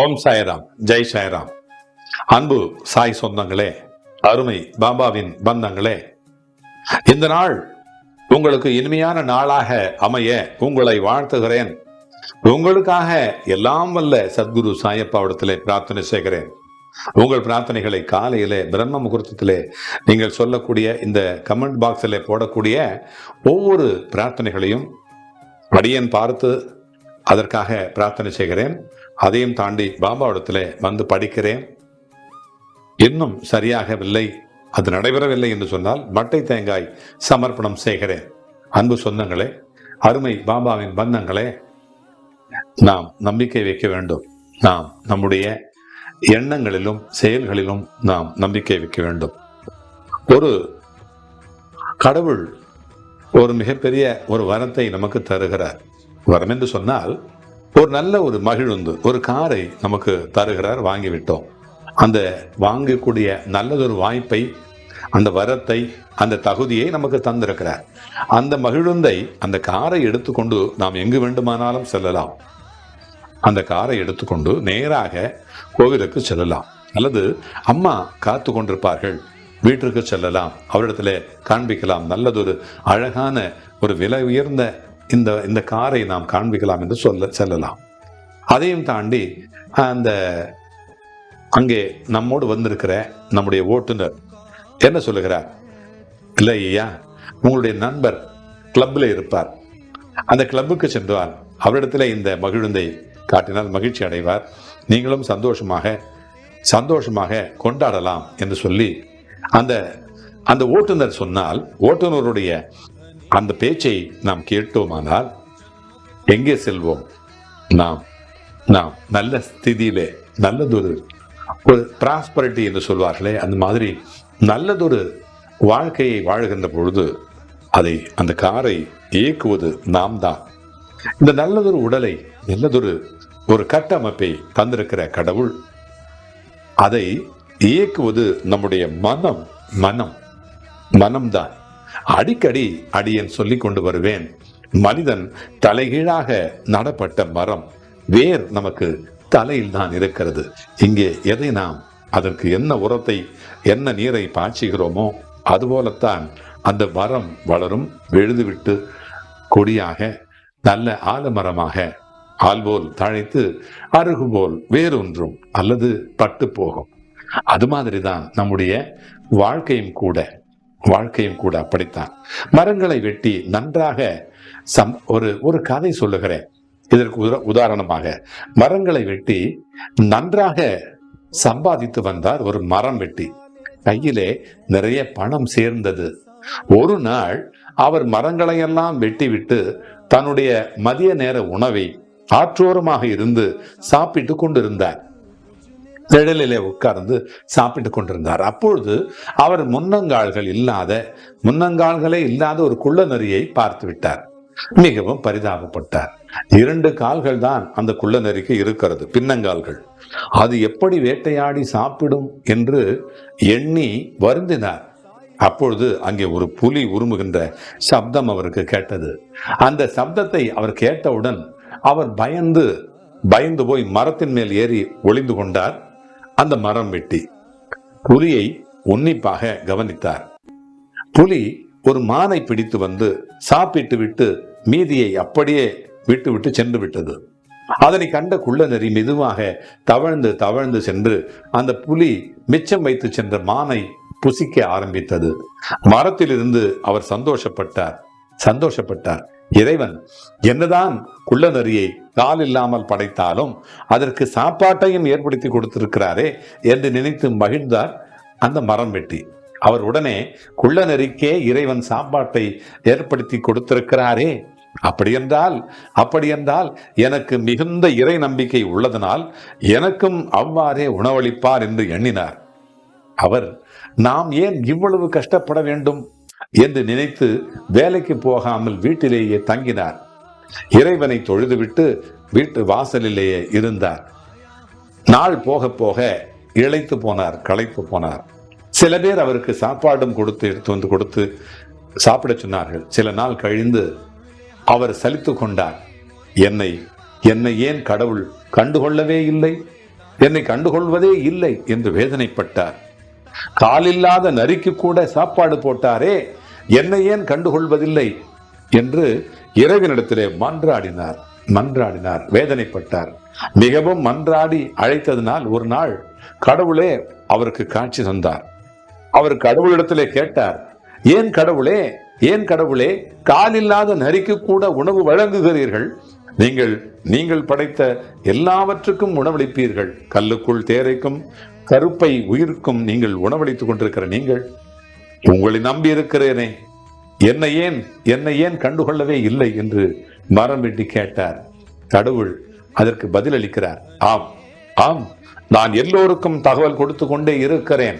ஓம் சாய்ராம் ஜெய் சாய்ராம். அன்பு சாய் சொந்தங்களே அருமை பாபாவின் பந்தங்களே இந்த நாள் உங்களுக்கு இனிமையான நாளாக அமைய உங்களை வாழ்த்துகிறேன். உங்களுக்காக எல்லாம் வல்ல சத்குரு சாயப்பாவிடத்திலே பிரார்த்தனை செய்கிறேன். உங்கள் பிரார்த்தனைகளை காலையிலே பிரம்ம முகூர்த்தத்திலே நீங்கள் சொல்லக்கூடிய இந்த கமெண்ட் பாக்ஸில் போடக்கூடிய ஒவ்வொரு பிரார்த்தனைகளையும் அடியன் பார்த்து அதற்காக பிரார்த்தனை செய்கிறேன். அதையும் தாண்டி பாபாவிடத்தில் வந்து படிக்கிறேன். இன்னும் சரியாகவில்லை. அது நடைபெறவில்லை என்று சொன்னால் மட்டை தேங்காய் சமர்ப்பணம் செய்கிறேன். அன்பு சொந்தங்களே அருமை பாபாவின் பந்தங்களே நாம் நம்பிக்கை வைக்க வேண்டும். நாம் நம்முடைய எண்ணங்களிலும் செயல்களிலும் நாம் நம்பிக்கை வைக்க வேண்டும். ஒரு கடவுள் ஒரு மிகப்பெரிய ஒரு வரத்தை நமக்கு தருகிறார். வரம் என்று சொன்னால் ஒரு நல்ல ஒரு மகிழுந்து ஒரு காரை நமக்கு தருகிறார் வாங்கிவிட்டோம். அந்த வாங்கக்கூடிய நல்லதொரு வாய்ப்பை அந்த வரத்தை அந்த தகுதியை நமக்கு தந்திருக்கிறார். அந்த மகிழுந்தை அந்த காரை எடுத்துக்கொண்டு நாம் எங்கு வேண்டுமானாலும் செல்லலாம். அந்த காரை எடுத்துக்கொண்டு நேராக கோவிலுக்கு செல்லலாம். அல்லது அம்மா காத்து கொண்டிருப்பார்கள் வீட்டிற்கு செல்லலாம். அவரிடத்துல காண்பிக்கலாம். நல்லதொரு அழகான ஒரு விலை உயர்ந்த இந்த இந்த காரை நாம் காண்பிக்கலாம் என்று சொல்ல செல்லலாம். அதையும் தாண்டி அந்த அங்கே நம்மோடு வந்திருக்கிற நம்முடைய ஓட்டுநர் என்ன சொல்லுகிறார்? இல்லை ஐயா உங்களுடைய நண்பர் கிளப்பில் இருப்பார். அந்த கிளப்புக்கு சென்றால் அவரிடத்துல இந்த மகிழுந்தை காட்டினால் மகிழ்ச்சி அடைவார். நீங்களும் சந்தோஷமாக சந்தோஷமாக கொண்டாடலாம் என்று சொல்லி அந்த அந்த ஓட்டுநர் சொன்னால் ஓட்டுநருடைய அந்த பேச்சை நாம் கேட்டோமானால் எங்கே செல்வோம்? நாம் நாம் நல்ல ஸ்திதியிலே நல்லதொரு ஒரு பிராஸ்பரிட்டி என்று சொல்வார்களே அந்த மாதிரி நல்லதொரு வாழ்க்கையை வாழுகின்ற பொழுது அதை அந்த காரை இயக்குவது நாம் தான். இந்த நல்லதொரு உடலை நல்லதொரு ஒரு கட்டமைப்பை தந்திருக்கிற கடவுள் அதை இயக்குவது நம்முடைய மனம் மனம் மனம்தான். அடிக்கடி அடியன் சொல்லிக் கொண்டு வருவேன். மனிதன் தலைகீழாக நடப்பட்ட மரம் வேர் நமக்கு தலையில் தான் இருக்கிறது. இங்கே எதை நாம் அதற்கு என்ன உரத்தை என்ன நீரை பாய்ச்சுகிறோமோ அதுபோலத்தான் அந்த மரம் வளரும் விழுதுவிட்டு கொடியாக நல்ல ஆலமரமாக ஆல்போல் தழைத்து அருகுபோல் வேறொன்றும் அல்லது பட்டு போகும். அது மாதிரிதான் நம்முடைய வாழ்க்கையும் கூட. வாழ்க்கையும் கூட அப்படித்தான். மரங்களை வெட்டி நன்றாக சம் ஒரு ஒரு கதை சொல்லுகிறேன். இதற்கு உத- உதாரணமாக மரங்களை வெட்டி நன்றாக சம்பாதித்து வந்தார் ஒரு மரம் வெட்டி. கையிலே நிறைய பணம் சேர்ந்தது. ஒரு நாள் அவர் மரங்களை எல்லாம் வெட்டிவிட்டு தன்னுடைய மதிய நேர உணவை ஆற்றோரமாக இருந்து சாப்பிட்டு கொண்டிருந்தார். திடலிலே உட்கார்ந்து சாப்பிட்டு கொண்டிருந்தார். அப்பொழுது அவர் முன்னங்கால்கள் இல்லாத முன்னங்கால்களே இல்லாத ஒரு குள்ள நரியை பார்த்து விட்டார். மிகவும் பரிதாபப்பட்டார். இரண்டு கால்கள் தான் அந்த குள்ள நரிக்கு இருக்கிறது பின்னங்கால்கள். அது எப்படி வேட்டையாடி சாப்பிடும் என்று எண்ணி வருந்தினார். அப்பொழுது அங்கே ஒரு புலி உருமுகின்ற சப்தம் அவருக்கு கேட்டது. அந்த சப்தத்தை அவர் கேட்டவுடன் அவர் பயந்து பயந்து போய் மரத்தின் மேல் ஏறி ஒளிந்து கொண்டார். அந்த மரம் வெட்டி புலியை உன்னிப்பாக கவனித்தார். புலி ஒரு மானை பிடித்து வந்து சாப்பிட்டு விட்டு மீதியை அப்படியே விட்டு விட்டு சென்று விட்டது. அதனை கண்ட குள்ளநெறி மெதுவாக தவழ்ந்து தவழ்ந்து சென்று அந்த புலி மிச்சம் வைத்து சென்ற மானை புசிக்க ஆரம்பித்தது. மரத்திலிருந்து அவர் சந்தோஷப்பட்டார். சந்தோஷப்பட்டார். இறைவன் என்னதான் குள்ள நரியை கால் இல்லாமல் படைத்தாலும் அதற்கு சாப்பாட்டையும் ஏற்படுத்தி கொடுத்திருக்கிறாரே என்று நினைத்து மகிழ்ந்தார் அந்த மரம் வெட்டி. அவர் உடனே குள்ள நெறிக்கே இறைவன் சாப்பாட்டை ஏற்படுத்தி கொடுத்திருக்கிறாரே. அப்படியென்றால் அப்படியென்றால் எனக்கு மிகுந்த இறை நம்பிக்கை உள்ளதனால் எனக்கும் அவ்வாறே உணவளிப்பார் என்று எண்ணினார். அவர் நாம் ஏன் இவ்வளவு கஷ்டப்பட வேண்டும்? என்று நினைத்து வேலைக்கு போகாமல் வீட்டிலேயே தங்கினார். இறைவனை தொழுதுவிட்டு வீட்டு வாசலிலேயே இருந்தார். நாள் போக போக இழைத்து போனார் களைத்து போனார். சில பேர் அவருக்கு சாப்பாடும் கொடுத்து எடுத்து வந்து கொடுத்து சாப்பிட சொன்னார்கள். சில நாள் கழிந்து அவர் சலித்து கொண்டார். என்னை என்னை ஏன் கடவுள் கண்டுகொள்ளவே இல்லை? என்னை கண்டுகொள்வதே இல்லை என்று வேதனைப்பட்டார். காலில்லாத நரிக்கு கூட சாப்பாடு போட்டாரே என்னை ஏன் கண்டுகொள்வதில்லை? என்று இறைவனிடத்திலே மன்றாடினார் மன்றாடினார் வேதனைப்பட்டார். மிகவும் மன்றாடி அழைத்ததினால் ஒரு நாள் கடவுளே அவருக்கு காட்சி தந்தார். அவர் கடவுளிடத்திலே கேட்டார் ஏன் கடவுளே ஏன் கடவுளே காலில்லாத நரிக்கு கூட உணவு வழங்குகிறீர்கள்? நீங்கள் நீங்கள் படைத்த எல்லாவற்றுக்கும் உணவளிப்பீர்கள். கல்லுக்குள் தேரைக்கும் கருப்பை உயிருக்கும் நீங்கள் உணவளித்துக் கொண்டிருக்கிற நீங்கள் உங்களை நம்பி இருக்கிறேனே. என்னை ஏன் என்னை ஏன் கண்டுகொள்ளவே இல்லை என்று மரம் வெட்டி கேட்டார். கடவுள் அதற்கு பதிலளிக்கிறார். ஆம் ஆம் நான் எல்லோருக்கும் தகவல் கொடுத்து கொண்டே இருக்கிறேன்.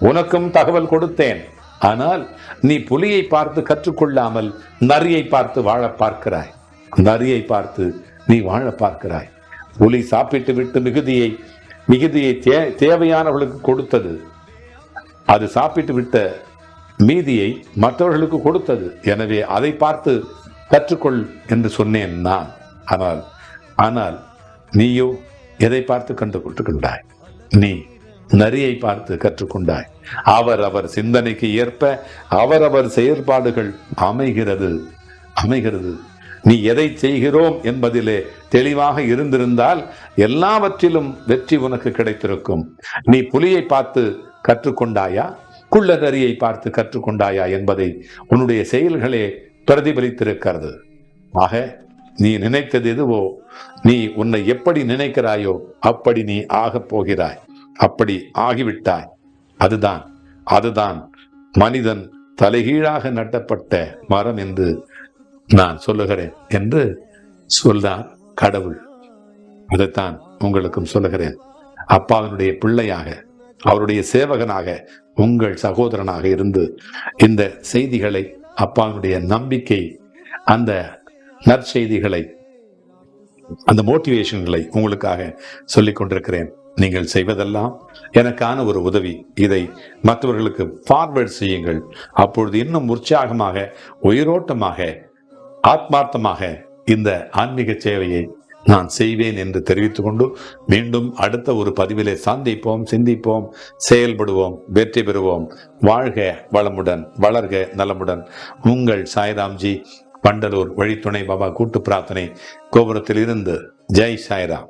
உனக்கும் தகவல் கொடுத்தேன். ஆனால் நீ புலியை பார்த்து கற்றுக்கொள்ளாமல் நரியை பார்த்து வாழ பார்க்கிறாய். நரியை பார்த்து நீ வாழ பார்க்கிறாய். புலி சாப்பிட்டு விட்டு மிகுதியை மிகுதியை தே தேவையானவர்களுக்கு கொடுத்தது. அது சாப்பிட்டு விட்ட மீதியை மற்றவர்களுக்கு கொடுத்தது. எனவே அதை பார்த்து கற்றுக்கொள் என்று சொன்னேன் நான். ஆனால் ஆனால் நீயோ எதை பார்த்து கண்டு கொண்டாய் நீ நரியை பார்த்து கற்றுக்கொண்டாய். அவர் அவர் சிந்தனைக்கு ஏற்ப அவரவர் செயற்பாடுகள் அமைகிறது அமைகிறது. நீ எதை செய்கிறோம் என்பதிலே தெளிவாக இருந்திருந்தால் எல்லாவற்றிலும் வெற்றி உனக்கு கிடைத்திருக்கும். நீ புலியை பார்த்து கற்றுக்கொண்டாயா? குள்ளகரியை பார்த்து கற்றுக்கொண்டாயா என்பதை உன்னுடைய செயல்களே பிரதிபலித்திருக்கிறது. ஆக நீ நினைத்தது எதுவோ நீ உன்னை எப்படி நினைக்கிறாயோ அப்படி நீ ஆகப் போகிறாய். அப்படி ஆகிவிட்டாய். அதுதான் அதுதான் மனிதன் தலைகீழாக நட்டப்பட்ட மரம் என்று நான் சொல்லுகிறேன் என்று சொல்தான் கடவுள். அதைத்தான் உங்களுக்கும் சொல்லுகிறேன். அப்பாவினுடைய பிள்ளையாக அவருடைய சேவகனாக உங்கள் சகோதரனாக இருந்து இந்த செய்திகளை அப்பாவினுடைய நம்பிக்கை அந்த நற்செய்திகளை அந்த மோட்டிவேஷன்களை உங்களுக்காக சொல்லிக் கொண்டிருக்கிறேன். நீங்கள் செய்வதெல்லாம் எனக்கான ஒரு உதவி. இதை மற்றவர்களுக்கு ஃபார்வேர்ட் செய்யுங்கள். அப்பொழுது இன்னும் உற்சாகமாக உயிரோட்டமாக ஆத்மார்த்தமாக இந்த ஆன்மீக சேவையை நான் செய்வேன் என்று தெரிவித்துக் கொண்டு மீண்டும் அடுத்த ஒரு பதிவிலே சந்திப்போம் சிந்திப்போம் செயல்படுவோம் வெற்றி பெறுவோம். வாழ்க வளமுடன் வளர்க நலமுடன். உங்கள் சாய்ராம்ஜி பண்டலூர் வழித்துணை பாபா கூட்டு பிரார்த்தனை கோபுரத்தில் இருந்து ஜெய் சாய்ராம்.